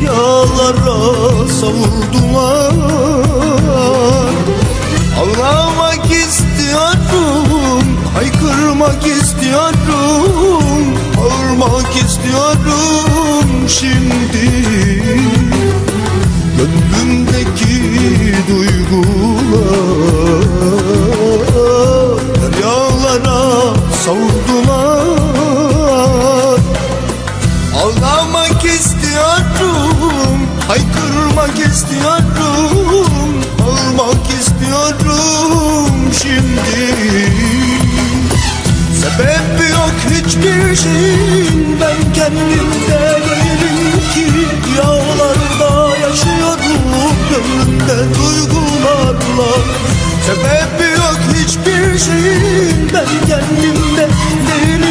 Rüyalara savurdular Ağlamak istiyorum Haykırmak istiyorum Bağırmak istiyorum istiyorum Ağlamak istiyorum şimdi. Sebebi yok hiçbir şeyin Ben kendimde değilim ki. Rüyalarda yaşıyorum Gönlümde duygularla. Sebebi yok hiçbir şeyin Ben kendimde değilim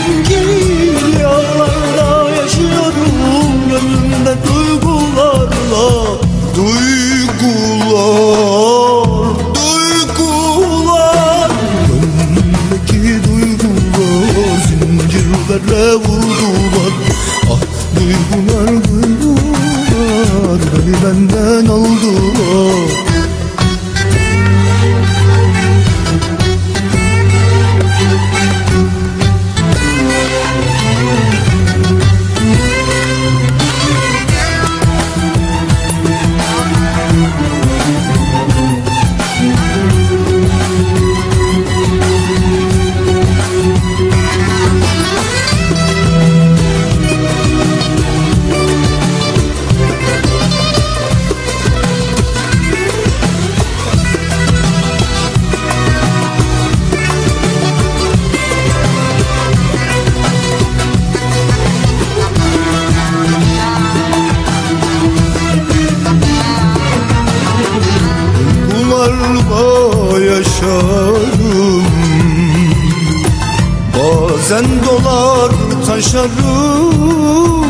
Vurdular Ah duygular duygular Beni benden aldılar Bazen dolar taşarım.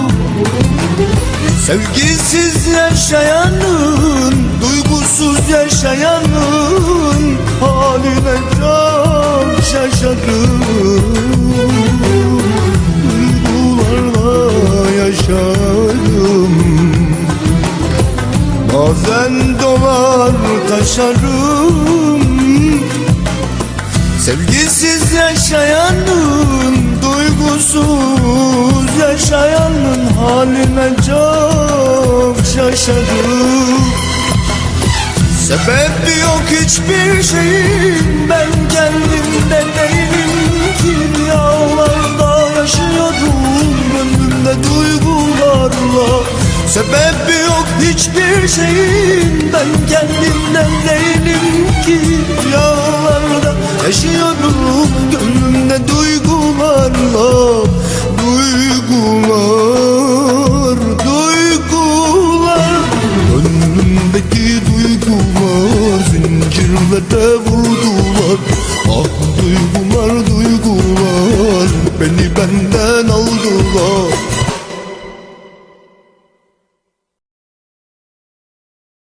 Sevgisiz yaşayanın Duygusuz yaşayanın Haline çok şaşarım. Duygularla yaşarım. Bazen dolar taşarım Sevgisiz yaşayanın Duygusuz yaşayanın Haline çok şaşarım Sebebi yok hiçbir şeyin Sebebi yok hiçbir şeyin. Ben kendimden değilim ki Rüyalarda yaşıyorum. Gönlümde duygularla Duygular, duygular. Gönlümdeki duygular Zincirlere vurdular